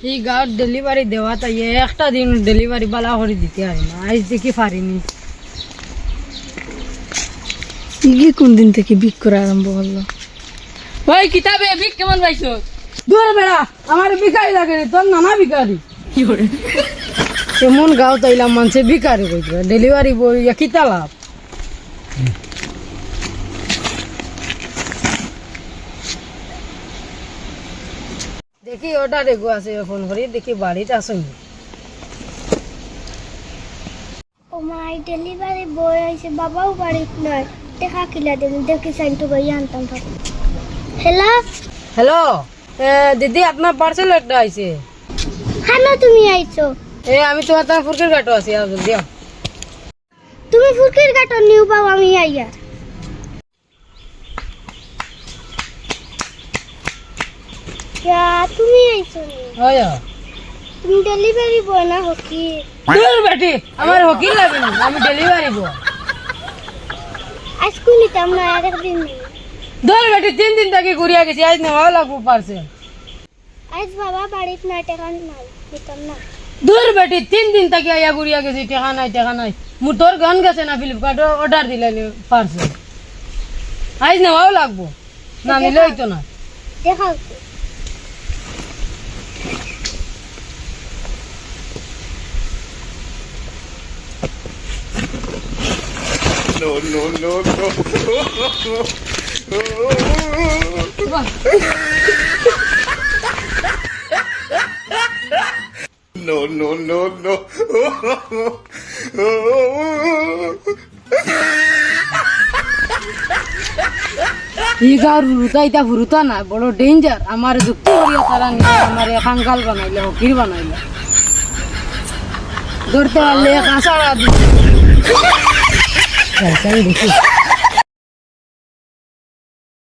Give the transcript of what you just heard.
এই গাঁৱত ডেলিভারি দেওয়া তাই একটা দিন ডেলিভারি বালা করে দিতে হয় না আজ দেখি পারিনি ইগে কোন দিন থেকে বিক করা আরম্ভ করল ওই কিতাবে বিক কেমন পাইছো? দূর বেড়া আমার বিকারি লাগে তোর নানা বিকারি কি করে কেমন গাঁও তাইলাম মানুষে বিকারি কইতে ডেলিভারি বই কিতা লাভ? দেখি ওটা রেগো আছে ফোন করি দেখি বাড়িতে আসুন ও মাই ডেলিভারি বয় আইছে বাবাও বাড়িত নয় দেখা কিলা দিন দেখি সাইনটু গই আনতাম হ্যালো হ্যালো দিদি আপনার পার্সেল একটা আইছে খানো তুমি আইছো এ আমি তোমার তার ফুরকের ঘাটো আছি আর জলদি আও। তুমি ফুরকির গাটর নিউ পাও আমি আইয়া তুমি আইছো নি? হয়। তুমি ডেলিভারি বয় না হকি? দূর বেটি আমার হকিল লাগে না আমি ডেলিভারি বয় আজকে নিতাম না আর একদিন। দূর বেটি তিন দিন থেকে ঘুরিয়া গেছি আজ নেওয়াও লাগবো পার্সেল আজ বাবা বাড়িত নাই টাকা নাই নিতাম না। দূর বেটি তিন দিন থেকে আইয়া ঘুরিয়া গেছি টেকা নাই টেকা নাই। মোর তোর গান গেছে না ফ্লিপকার্টে অর্ডার দিলে পার্সেল আজ নেওয়াও লাগবো। না নিলে হইতো না। দেখাও no no no no No, no, no, no. ইগার ভুরুতা ইটা ভুরুতা না বড় ডেঞ্জার আমার যুক্তি করিয়া তারা নিয়ে আমার কাঙ্গাল বানাইলে হকির বানাইলে ধরতে পারলে কাঁচা দেখি